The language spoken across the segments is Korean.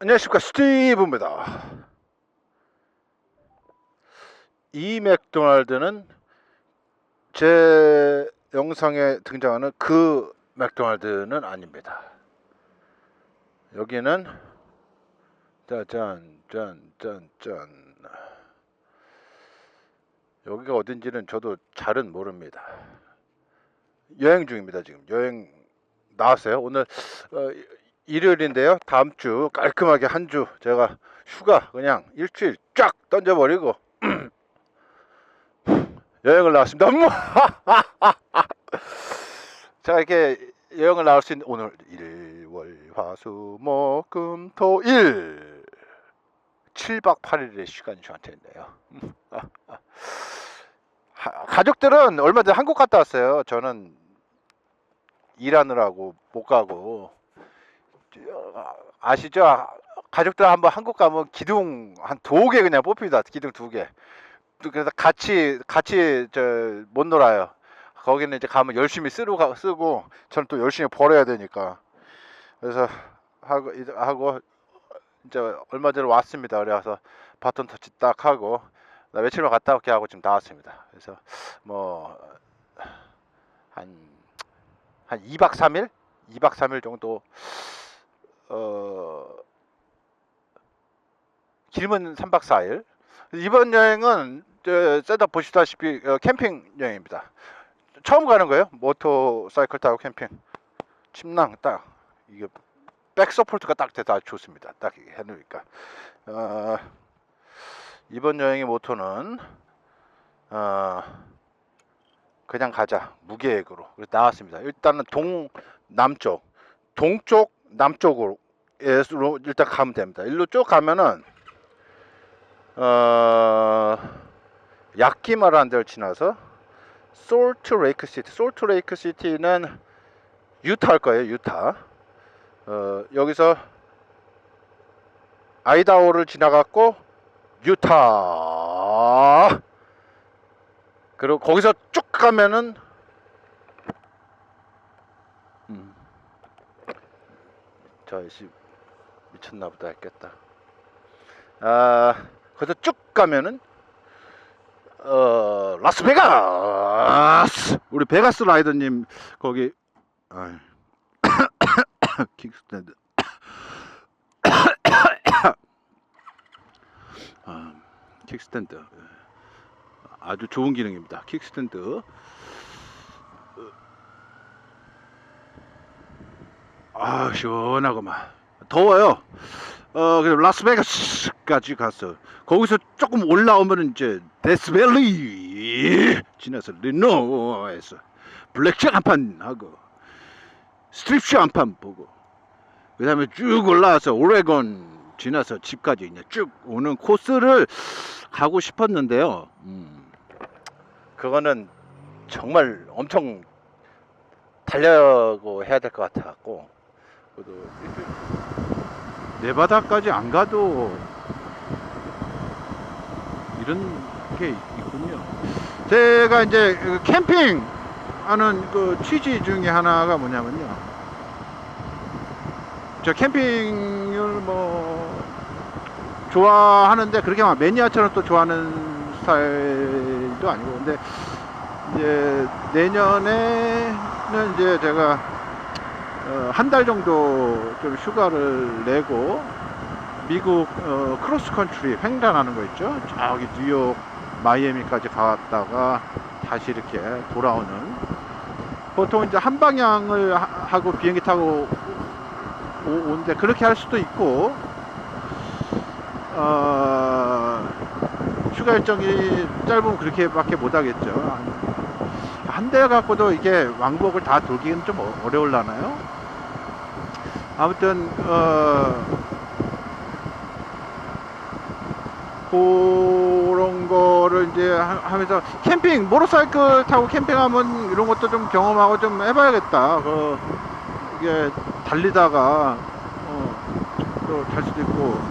안녕하십니까 스티브입니다. 이 맥도날드는 제 영상에 등장하는 그 맥도날드는 아닙니다. 여기는 짜잔 짠짠 짠 여기가 어딘지는 저도 잘은 모릅니다. 여행 중입니다 지금 여행 나왔어요. 오늘 어, 일요일인데요. 다음 주 깔끔하게 한 주 제가 휴가 그냥 일주일 쫙 던져버리고 여행을 나왔습니다. 제가 이렇게 여행을 나올 수 있는 오늘 일월화수목금토일 7박 8일의 시간이 저한테 있네요. 하- 가족들은 얼마 전에 한국 갔다 왔어요. 저는 일하느라고 못 가고 저, 아시죠? 가족들 한번 한국 가면 기둥 한 두 개 그냥 뽑힙니다. 기둥 두 개. 또 그래서 같이 같이 저 못 놀아요. 거기는 이제 가면 열심히 쓰고 가- 쓰고 저는 또 열심히 벌어야 되니까. 그래서 하고 하고 이제 얼마 전에 왔습니다. 그래서 바톤 터치 딱 하고 나 며칠만 갔다 올게 하고 지금 나왔습니다. 그래서 뭐 한 한 2박 3일? 2박 3일 정도 어 길면 3박 4일. 이번 여행은 저 셋업 보시다시피 어, 캠핑 여행입니다. 처음 가는 거예요. 모터사이클 타고 캠핑. 침낭 딱 이게 백 서포트가 딱 아주 좋습니다. 딱 해놓으니까. 어, 이번 여행의 모토는 어, 그냥 가자 무계획으로 나왔습니다. 일단은 동 남쪽 동쪽 남쪽으로 일단 가면 됩니다. 일로 쭉 가면은 어 야키마라는 데를 지나서 솔트 레이크 시티 솔트 레이크 시티는 유타일 거예요 유타 어 여기서 아이다호를 지나갔고 유타 그리고 거기서 쭉 가면은 저 아저씨 미쳤나 보다 했겠다. 아, 거기서 쭉 가면은 어, 라스베가스. 우리 베가스 라이더님 거기. 킥스탠드. 아, 킥스탠드. 아주 좋은 기능입니다. 킥스탠드. 아 시원하고만 더워요. 어 라스베가스까지 갔어. 거기서 조금 올라오면 이제 데스밸리 지나서 리노에서 블랙잭 한판 하고 스트립쇼 한판 보고 그 다음에 쭉 올라와서 오레곤 지나서 집까지 이제 쭉 오는 코스를 가고 싶었는데요. 음, 그거는 정말 엄청 달려고 해야 될 것 같아 갖고 일주일 네바다까지 안 가도 이런 게 있군요. 제가 이제 그 캠핑 하는 그 취지 중에 하나가 뭐냐면요. 저 캠핑을 뭐 좋아하는데 그렇게 막 매니아처럼 또 좋아하는 스타일도 아니고 근데 이제 내년에는 이제 제가 어, 한 달 정도 좀 휴가를 내고 미국 어, 크로스 컨트리 횡단하는 거 있죠. 저기 뉴욕 마이애미까지 갔다가 다시 이렇게 돌아오는 보통 이제 한 방향을 하- 하고 비행기 타고 오, 오는데 그렇게 할 수도 있고 어, 휴가 일정이 짧으면 그렇게밖에 못 하겠죠. 한달 갖고도 이게 왕복을 다 돌기는 좀 어- 어려울라나요? 아무튼 어 그런 거를 이제 하- 하면서 캠핑 모tor사이클 타고 캠핑하면 이런 것도 좀 경험하고 좀 해봐야겠다. 그 이게 달리다가 어또잘 수도 있고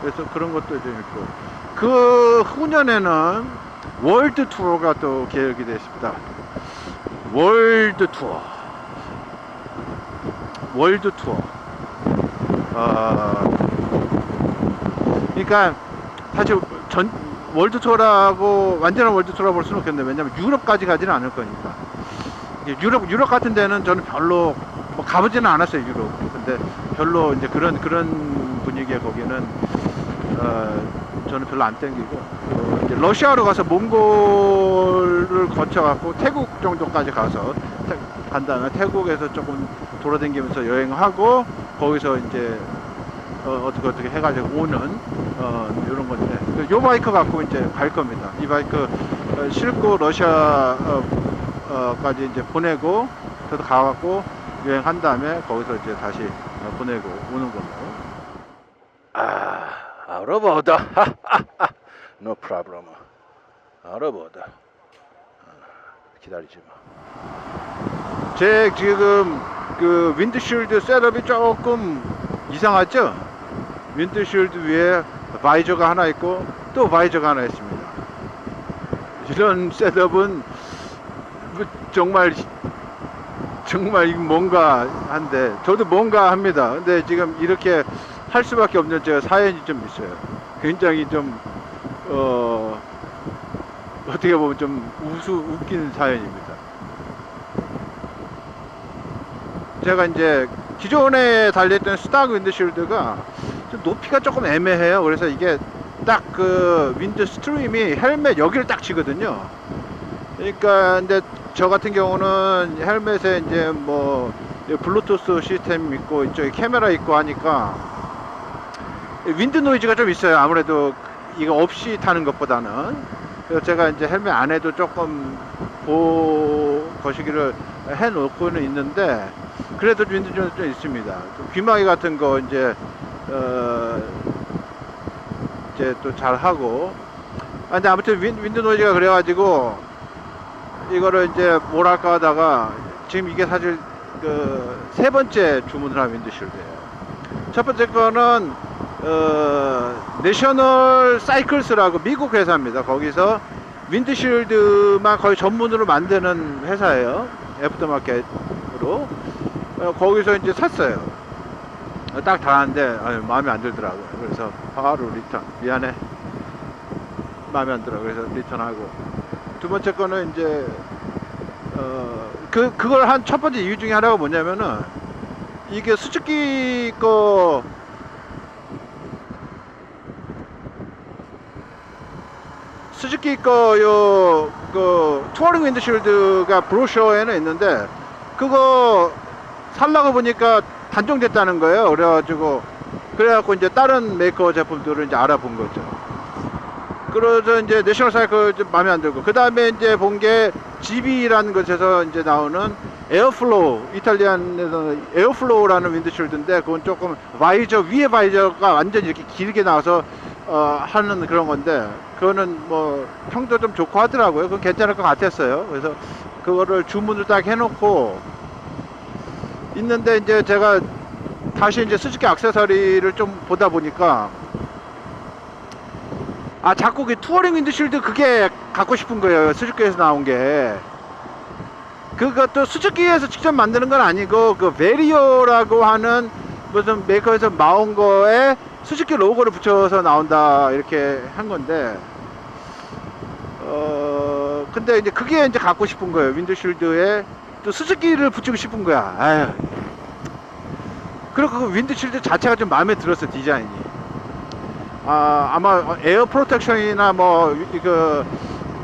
그래서 그런 것도 좀 있고 그 후년에는 월드 투어가 또 계획이 되어 있습니다. 월드 투어. 월드 투어. 어, 그러니까 사실 전 월드 투어라고 완전한 월드 투어라 볼 수는 없겠는데 왜냐면 유럽까지 가지는 않을 거니까. 유럽 유럽 같은 데는 저는 별로 뭐 가보지는 않았어요 유럽. 근데 별로 이제 그런 그런 분위기에 거기는 어, 저는 별로 안 땡기고 어, 러시아로 가서 몽골을 거쳐갖고 태국 정도까지 가서 태- 간 다음에 태국에서 조금 돌아다니면서 여행하고 거기서 이제 어, 떻게 어떻게 해가지고 오는 어, 이런 건데 그요 바이크 갖고 이제 갈 겁니다. 이 바이크 어, 싣고 러시아 어, 어, 이제 보내고 저도 가갖고 여행한 다음에 거기서 이제 다시 어, 보내고 오는 걸로. 아, 알아보다. no problem. 알아보다. 어, 기다리지 마. 제 지금 그 윈드쉴드 셋업이 조금 이상하죠? 윈드쉴드 위에 바이저가 하나 있고 또 바이저가 하나 있습니다. 이런 셋업은 뭐 정말 정말 뭔가 한데 저도 뭔가 합니다. 근데 지금 이렇게 할 수밖에 없는 제가 사연이 좀 있어요. 굉장히 좀 어, 어떻게 보면 좀 우수 웃긴 사연입니다. 제가 이제 기존에 달렸던 스탁 윈드실드가 좀 높이가 조금 애매해요. 그래서 이게 딱 그 윈드 스트림이 헬멧 여기를 딱 치거든요. 그러니까 근데 저 같은 경우는 헬멧에 이제 뭐 블루투스 시스템 있고 이쪽에 카메라 있고 하니까 윈드 노이즈가 좀 있어요. 아무래도 이거 없이 타는 것보다는. 그래서 제가 이제 헬멧 안에도 조금 보 거시기를 해 놓고는 있는데 그래도 윈드 좀, 좀 있습니다. 좀 귀마개 같은 거 이제 어 이제 또 잘 하고. 아, 근데 아무튼 윈, 윈드 노이즈가 그래가지고 이거를 이제 뭐랄까 하다가 지금 이게 사실 그 세 번째 주문을 한 윈드 실드예요. 첫 번째 거는 어, 내셔널 사이클스라고 미국 회사입니다. 거기서 윈드실드만 거의 전문으로 만드는 회사예요. 애프터마켓으로. 어, 거기서 이제 샀어요. 어, 딱 달았는데 아유, 마음에 안 들더라고요. 그래서 바로 리턴. 미안해. 마음에 안 들어. 그래서 리턴하고. 두 번째 거는 이제 어, 그 그걸 한 첫 번째 이유 중에 하나가 뭐냐면은 이게 수즈키 거 수즈키 거요 그 투어링 윈드실드가 브로셔에는 있는데 그거 살라고 보니까 단종됐다는 거예요. 그래가지고 그래갖고 이제 다른 메이커 제품들을 이제 알아본 거죠. 그래서 이제 내셔널 사이클 좀 마음에 안 들고 그 다음에 이제 본 게 GB라는 것에서 이제 나오는 에어플로우 이탈리안에서 에어플로우라는 윈드실드인데 그건 조금 바이저 위에 바이저가 완전 이렇게 길게 나와서 어, 하는 그런 건데 그거는 뭐 평도 좀 좋고 하더라고요. 그건 괜찮을 것 같았어요. 그래서 그거를 주문을 딱 해놓고 있는데 이제 제가 다시 이제 수즈키 액세서리를 좀 보다 보니까 아 자꾸 그 투어링 윈드실드 그게 갖고 싶은 거예요 수즈키에서 나온 게 그것도 수즈키에서 직접 만드는 건 아니고 그 베리오라고 하는 무슨 메이커에서 나온 거에 수즈키 로고를 붙여서 나온다 이렇게 한 건데 어 근데 이제 그게 이제 갖고 싶은 거예요. 윈드실드에 또 수즈키를 붙이고 싶은 거야. 아유 그리고 그 윈드실드 자체가 좀 마음에 들었어 디자인이. 아, 아마 에어 프로텍션이나 뭐 그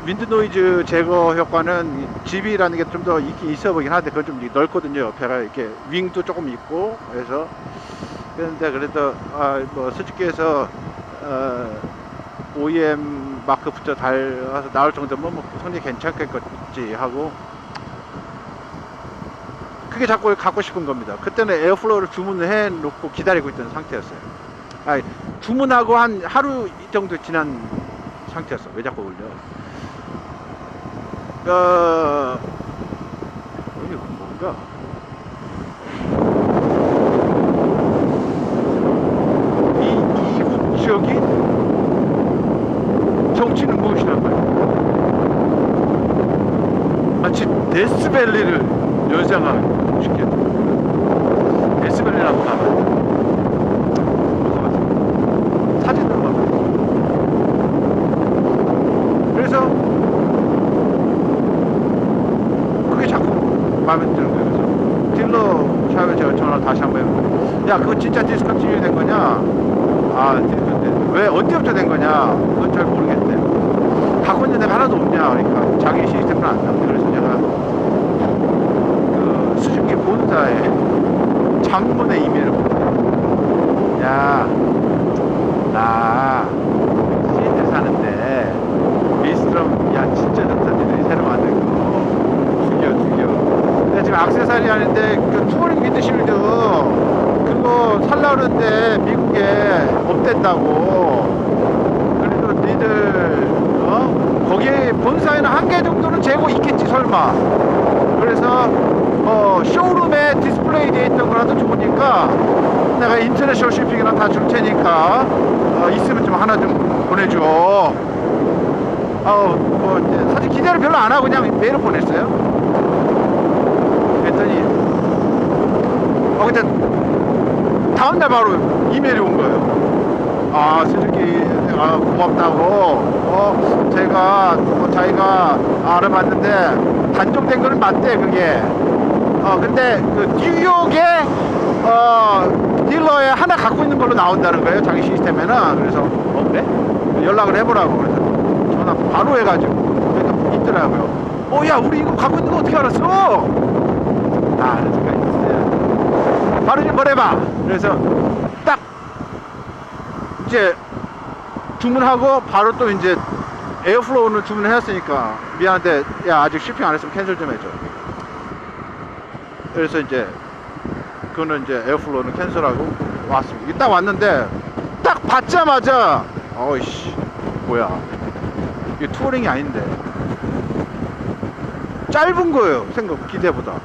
윈드 노이즈 제거 효과는 GB라는 게 좀 더 있긴 있어 보긴 하는데 그건 좀 넓거든요. 옆에가. 이렇게 윙도 조금 있고 그래서 그런데 그래도 아, 뭐 수직기에서 어, OEM 마크 붙여 달아서 나올 정도면 뭐 손이 괜찮겠지 하고 그게 자꾸 갖고 싶은 겁니다. 그때는 에어플로우를 주문을 해 놓고 기다리고 있던 상태였어요. 아, 주문하고 한 하루 정도 지난 상태였어. 왜 자꾸 올려? 어, 이게 뭔가? 이 이국적인 정치는 무엇이란가요? 마치 데스밸리를 연상시켰다. 생각을 3분의 2매로 야, 나 시애틀 사는데 밀스트럼 야 진짜 좋다. 니들이 새로 만든 거. 죽여 죽여. 내가 지금 악세사리 하는데 그 투어링 윈드실드 그거 살라 그러는데 미국에 없댔다고. 그래도 니들 어? 거기에 본사에는 한 개 정도는 재고 있겠지 설마. 거라도 좋으니까 내가 인터내셔널 쇼핑이랑 다줄 테니까 어, 있으면 좀 하나 좀 보내줘. 아우 뭐 사실 기대를 별로 안 하고 그냥 메일을 보냈어요. 그랬더니 어 근데 다음날 바로 이메일이 온 거예요. 아 수즈키 아, 고맙다고. 어 제가 뭐 자기가 알아봤는데 단종된 거는 맞대 그게 어 근데 그 뉴욕에 어 딜러에 하나 갖고 있는 걸로 나온다는 거예요 자기 시스템에는. 그래서 어 그래 연락을 해보라고 그래서 전화 바로 해가지고 그러니까 있더라고요. 어 야 우리 이거 갖고 있는 거 어떻게 알았어? 아 그래서 그냥 있어요. 바로 좀 보내봐. 그래서 딱 이제 주문하고 바로 또 이제 에어플로우는 주문을 했으니까 미안한데 야 아직 쇼핑 안 했으면 캔슬 좀 해줘 그래서 이제 그거는 이제 에어플로우는 캔슬하고 왔습니다. 딱 왔는데 딱 받자마자 어이씨 뭐야. 이게 투어링이 아닌데. 짧은 거예요 생각 기대보다.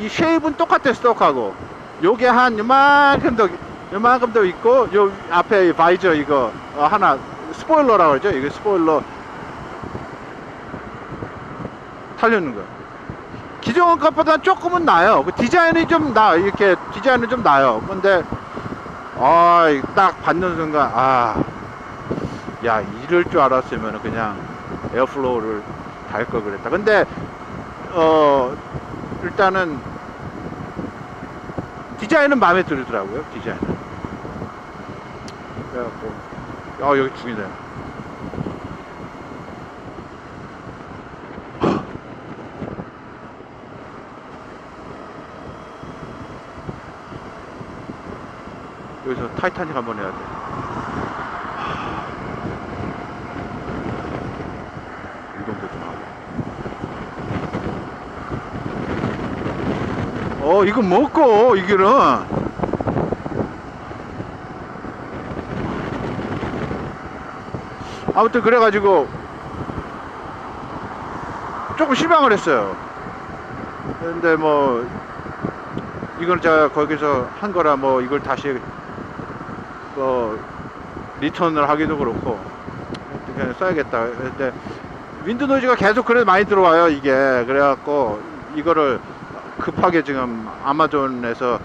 이 쉐입은 똑같아 스톡하고. 요게 한 요만큼 더 요만큼 더 있고 요 앞에 이 바이저 이거 어, 하나 스포일러라고 그러죠? 이게 스포일러. 달려있는 거예요 기존 것보다 조금은 나아요. 그 디자인이 좀 나 이렇게 디자인은 좀 나아요. 근데 아 딱 받는 순간 아 야 이럴 줄 알았으면 그냥 에어플로우를 달 걸 그랬다. 근데 어 일단은 디자인은 마음에 들더라고요 디자인은. 그래갖고 아 여기 죽이네 여기서 타이타닉 한번 해야 돼. 이동도 좀 하고. 어 이거 먹고 이거는 아무튼 그래가지고 조금 실망을 했어요. 근데 뭐 이건 제가 거기서 한 거라 뭐 이걸 다시 뭐 리턴을 하기도 그렇고 그냥 써야겠다 근데 윈드 노이즈가 계속 그래 많이 들어와요 이게 그래갖고 이거를 급하게 지금 아마존에서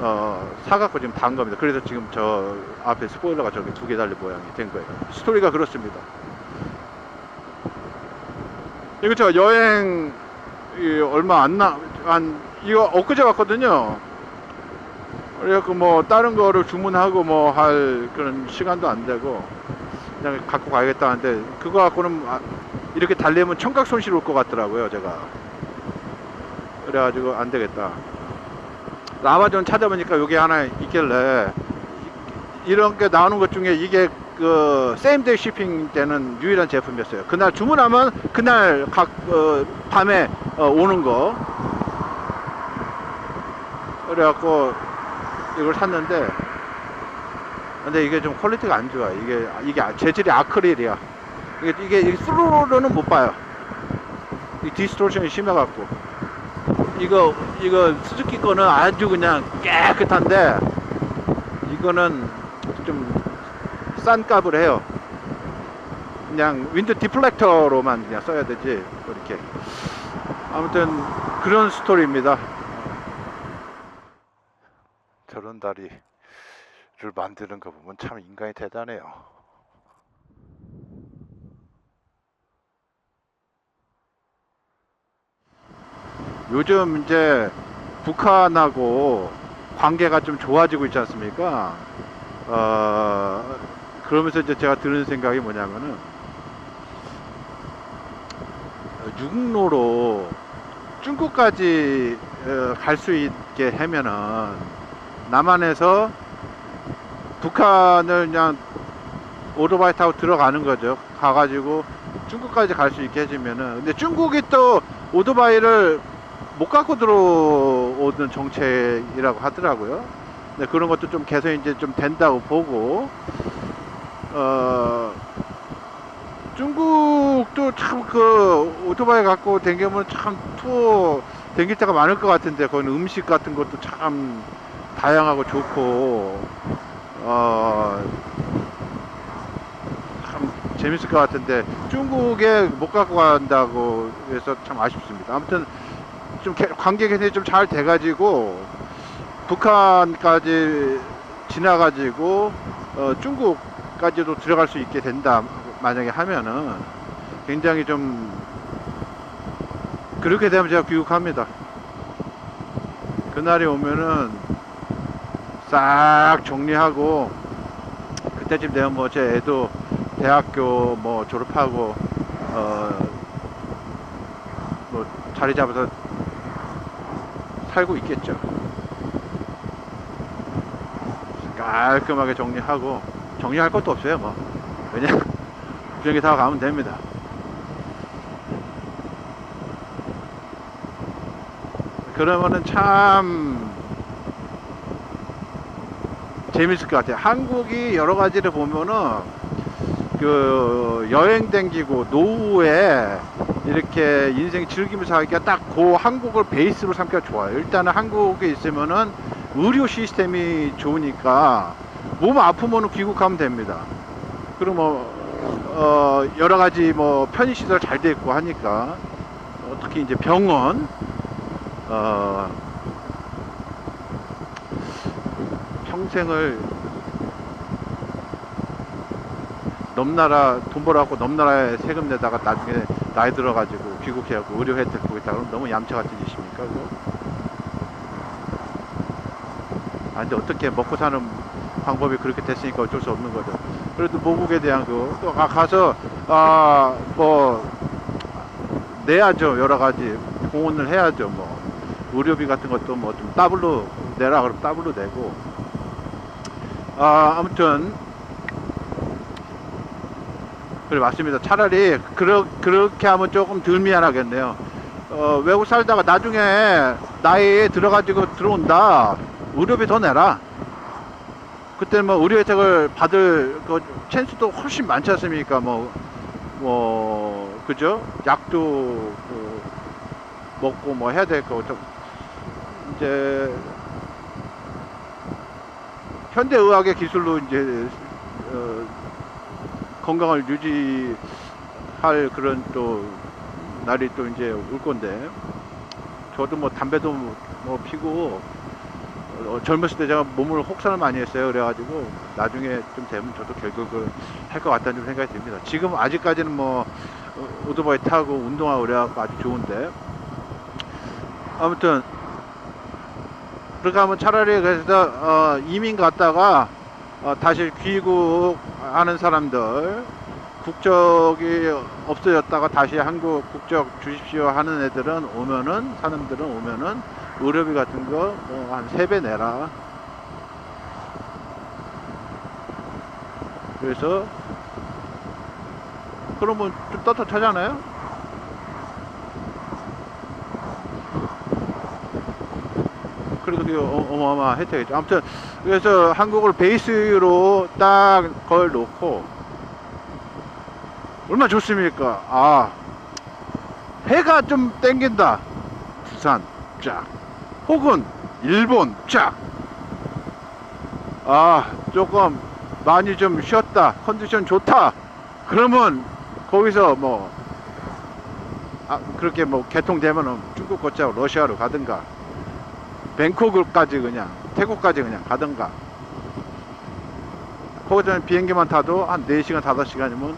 어, 사갖고 지금 단 겁니다. 그래서 지금 저 앞에 스포일러가 저렇게 두 개 달린 모양이 된 거예요. 스토리가 그렇습니다. 이거 제가 여행 이 얼마 안 나, 한, 이거 엊그제 왔거든요. 그래갖고 뭐 다른 거를 주문하고 뭐 할 그런 시간도 안 되고 그냥 갖고 가야겠다 하는데 그거 갖고는 아, 이렇게 달리면 청각 손실 올 것 같더라고요, 제가. 그래가지고 안 되겠다. 아마존 찾아보니까 여기 하나 있길래 이- 이런 게 나오는 것 중에 이게 그 세임데이 쇼핑 때는 유일한 제품이었어요. 그날 주문하면 그날 각 어, 밤에 어, 오는 거. 그래갖고 이걸 샀는데 근데 이게 좀 퀄리티가 안 좋아. 이게 이게 재질이 아크릴이야. 이게 이게, 이게 스루로는 못 봐요. 이 디스토션이 심해갖고. 이거 이거 수즈키 거는 아주 그냥 깨끗한데 이거는 좀 싼 값을 해요. 그냥 윈드 디플렉터로만 그냥 써야 되지 뭐 이렇게 아무튼 그런 스토리입니다. 저런 다리를 만드는 거 보면 참 인간이 대단해요. 요즘 이제 북한하고 관계가 좀 좋아지고 있지 않습니까? 어, 그러면서 이제 제가 드는 생각이 뭐냐면은 육로로 중국까지 어, 갈수 있게 하면은 남한에서 북한을 그냥 오토바이 타고 들어가는 거죠. 가가지고 중국까지 갈 수 있게 해주면은 근데 중국이 또 오토바이를 못 갖고 들어오는 정책이라고 하더라고요. 근데 그런 것도 좀 개선이 이제 좀 된다고 보고 어 중국도 참 그 오토바이 갖고 댕기면 참 투어 댕길 때가 많을 것 같은데 거기는 음식 같은 것도 참 다양하고 좋고 어, 참 재밌을 것 같은데 중국에 못 갖고 간다고 해서 참 아쉽습니다. 아무튼 좀 개- 관계 개선이 좀 잘 돼가지고 북한까지 지나가지고 어, 중국까지도 들어갈 수 있게 된다 만약에 하면은 굉장히 좀 그렇게 되면 제가 귀국합니다. 그날이 오면은 싹 정리하고 그때쯤 되면 뭐 제 애도 대학교 뭐 졸업하고 어 뭐 자리 잡아서 살고 있겠죠. 깔끔하게 정리하고 정리할 것도 없어요 뭐 그냥 비행기 타고 가면 됩니다. 그러면은 참 재밌을 것 같아요. 한국이 여러 가지를 보면은 그 여행 댕기고 노후에 이렇게 인생 즐기면서 하기가 딱 그 한국을 베이스로 삼기가 좋아요. 일단은 한국에 있으면은 의료 시스템이 좋으니까 몸 아프면은 귀국하면 됩니다. 그리고 뭐, 어, 여러 가지 뭐 편의 시설 잘 돼 있고 하니까 어, 특히 이제 병원, 어, 평생을 넘나라 돈 벌어갖고 넘나라에 세금 내다가 나중에 나이 들어가지고 귀국해갖고 의료 혜택 보겠다 그러면 너무 얌체 같은 짓입니까 그거? 아 근데 어떻게 먹고 사는 방법이 그렇게 됐으니까 어쩔 수 없는 거죠. 그래도 모국에 대한 그또 가- 가서 아 뭐 내야죠 여러 가지. 공헌을 해야죠 뭐. 의료비 같은 것도 뭐좀 더블로 내라 그러면 더블로 내고 아 아무튼 그래 맞습니다. 차라리 그러, 그렇게 하면 조금 덜 미안하겠네요. 어, 외국 살다가 나중에 나이에 들어가지고 들어온다. 의료비 더 내라. 그때 뭐 의료 혜택을 받을 그 찬스도 훨씬 많지 않습니까? 뭐, 뭐, 그죠? 약도 그 먹고 뭐 해야 될 거고. 좀 이제 현대의학의 기술로 이제 어, 건강을 유지할 그런 또 날이 또 이제 올 건데 저도 뭐 담배도 뭐, 뭐 피고 어, 젊었을 때 제가 몸을 혹사를 많이 했어요. 그래가지고 나중에 좀 되면 저도 결국을 할 것 같다는 좀 생각이 듭니다. 지금 아직까지는 뭐 어, 오토바이 타고 운동하고 그래갖고 아주 좋은데. 아무튼 그렇게 하면 차라리 그래서 어, 이민 갔다가 어, 다시 귀국하는 사람들 국적이 없어졌다가 다시 한국 국적 주십시오 하는 애들은 오면은 사람들은 오면은 의료비 같은 거뭐한세배 내라. 그래서 그러면 좀 떳떳하잖아요 되게 어- 어마어마한 혜택이죠 아무튼 그래서 한국을 베이스로 딱 걸 놓고 얼마나 좋습니까? 아 해가 좀 땡긴다. 부산 쫙 혹은 일본 쫙. 아 조금 많이 좀 쉬었다. 컨디션 좋다. 그러면 거기서 뭐 아, 그렇게 뭐 개통되면은 중국 거쳐 러시아로 가든가 뱅콕까지 그냥 태국까지 그냥 가든가. 거기서 비행기만 타도 한 4시간 5시간이면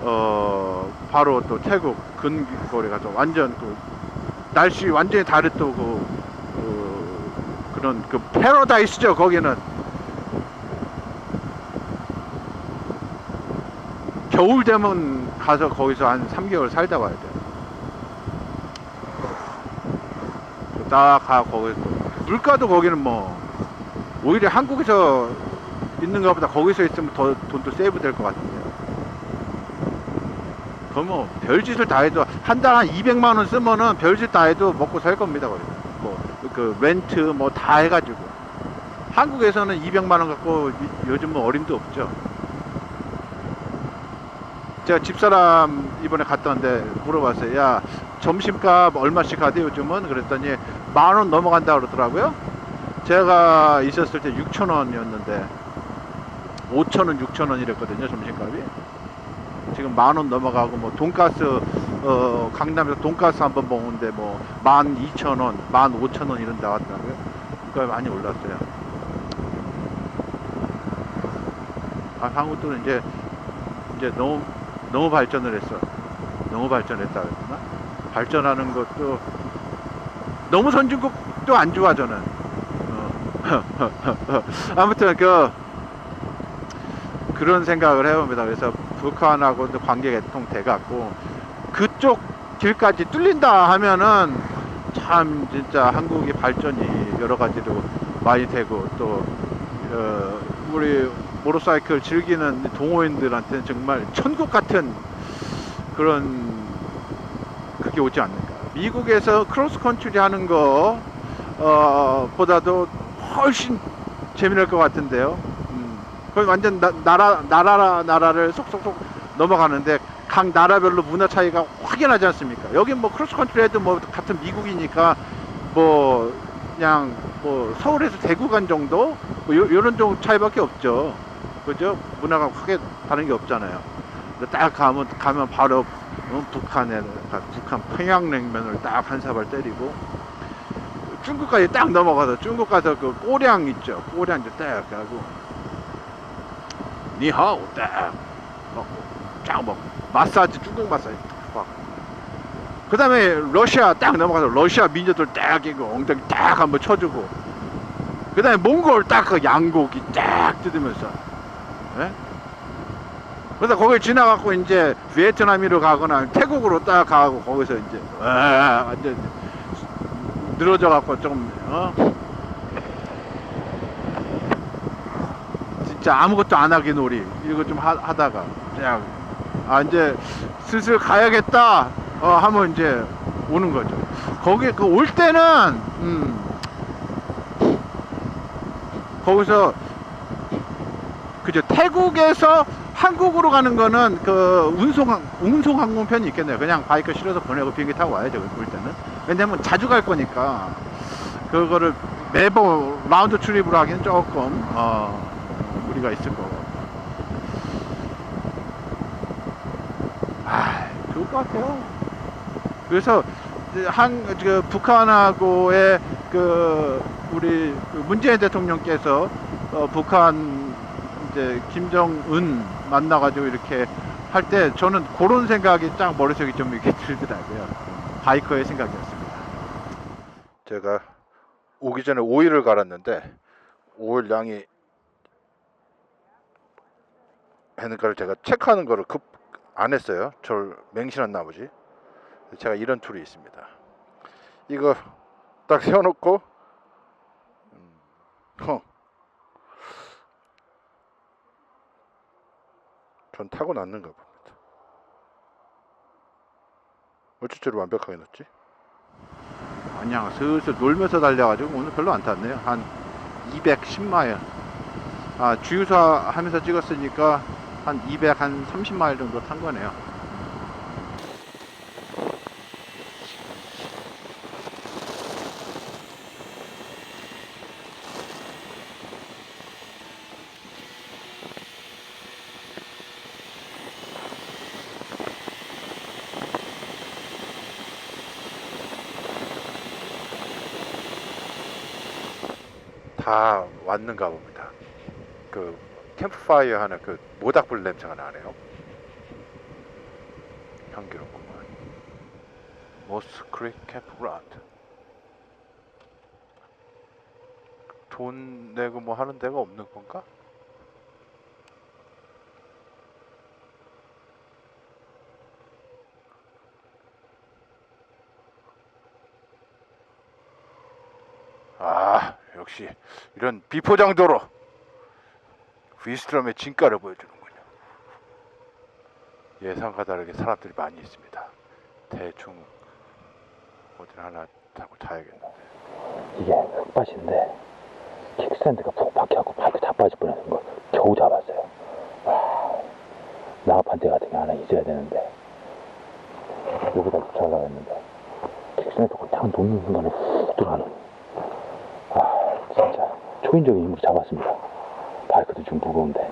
어 바로 또 태국 근거리 가서 완전 그 날씨 완전히 다른 또그 그 그런 그 패러다이스죠 거기는. 겨울 되면 가서 거기서 한 3개월 살다 와야 돼요 딱가 거기. 물가도 거기는 뭐 오히려 한국에서 있는 것보다 거기서 있으면 더 돈도 세이브 될 것 같은데. 그럼 뭐 별짓을 다 해도 한 달 한 200만 원 쓰면은 별짓 다 해도 먹고 살 겁니다 거기 뭐그 렌트 뭐 다 해가지고. 한국에서는 200만 원 갖고 이- 요즘은 어림도 없죠. 제가 집사람 이번에 갔다 왔는데 물어봤어요. 야 점심값 얼마씩 하대 요즘은? 그랬더니 만 원 넘어간다 그러더라고요 제가 있었을 때 6천 원이었는데 5천 원 6천 원 이랬거든요 점심값이 지금 만 원 넘어가고 뭐 돈가스 어 강남에서 돈가스 한번 먹는데 뭐만 이천 원, 만 오천 원 이런 데 나왔다고요. 그러니까 많이 올랐어요. 아 한국도 이제 이제 너무 너무 발전을 했어. 너무 발전했다 그랬나? 발전하는 것도 너무 선진국도 안 좋아 저는. 어. 아무튼 그 그런 생각을 해봅니다. 그래서 북한하고 관계 개통 돼 갖고 그쪽 길까지 뚫린다 하면은 참 진짜 한국이 발전이 여러 가지로 많이 되고 또 어, 우리 모tor사이클 즐기는 동호인들한테는 정말 천국 같은 그런 그게 오지 않는가. 미국에서 크로스 컨트리 하는 거 어, 보다도 훨씬 재미날 것 같은데요. 음, 그건 완전 나, 나라 나라 나라를 속속속 넘어가는데 각 나라별로 문화 차이가 확연하지 않습니까? 여긴 뭐 크로스 컨트리 해도 뭐 같은 미국이니까 뭐 그냥 뭐 서울에서 대구 간 정도 뭐 요, 요런 정도 차이밖에 없죠. 그죠? 문화가 크게 다른 게 없잖아요. 딱 가면 가면 바로 어, 북한에 가- 북한 평양냉면을 딱 한 사발 때리고 중국까지 딱 넘어가서 중국 가서 그 꼬량 있죠. 꼬량 이제 딱 가고 니하오 딱 먹고 쫙 먹고 마사지 중국 마사지 그 다음에 러시아 딱 넘어가서 러시아 민족들 딱 이거 엉덩이 딱 한번 쳐주고 그 다음에 몽골 딱 그 양고기 딱 뜯으면서 예? 그래서 거길 지나갖고 이제 베트남으로 가거나 태국으로 딱 가고 거기서 이제 와, 완전 늘어져 갖고 좀 어? 진짜 아무것도 안 하기 놀이 이거 좀 하, 하다가 그냥 아 이제 슬슬 가야겠다 어 하면 이제 오는 거죠 거기 그 올 때는 음 거기서 그죠 태국에서 한국으로 가는 거는 그 운송 운송 항공편이 있겠네요. 그냥 바이크 실어서 보내고 비행기 타고 와야죠 올 때는. 왜냐면 자주 갈 거니까. 그거를 매번 라운드 트립으로 하기는 조금 어 무리가 있을 거고 아 좋을 것 같아요. 그래서 한, 그 북한하고의 그 우리 그 문재인 대통령께서 어, 북한 이제 김정은 만나가지고 이렇게 할 때 저는 그런 생각이 딱 머릿속에 좀 이렇게 들더라고요. 바이커의 생각이었습니다. 제가 오기 전에 오일을 갈았는데 오일 양이 걸 제가 체크하는 거를 급 안 했어요. 절 맹신한 나머지 제가 이런 툴이 있습니다. 이거 딱 세워놓고 음, 전 타고 났는가 봅니다. 어찌저리 완벽하게 넣지? 아니야, 슬슬 놀면서 달려가지고 오늘 별로 안 탔네요. 한 210마일. 아, 주유소 하면서 찍었으니까 한 200, 한 30마일 정도 탄 거네요. 다 왔는가 봅니다. 그 캠프파이어 하는 그 모닥불 냄새가 나네요. 향기롭구만. 모스 크릭 캠프그라운드. 돈 내고 뭐 하는 데가 없는 건가? 아 역시 이런 비포장도로 위스트럼의 진가를 보여주는군요. 예상과 다르게 사람들이 많이 있습니다. 대충 어디 하나 타고 타야겠는데. 이게 흙밭인데 킥스탠드가 푹 박혀갖고 바이크 다 빠질 뻔했는 걸 겨우 잡았어요. 와, 나가판대 같은 게 하나 있어야 되는데 여기다 붙여려고 했는데 킥스탠드가 딱 놓는 순간에 훅 들어가는 초인적인 힘으로 잡았습니다. 바이크도 좀 무거운데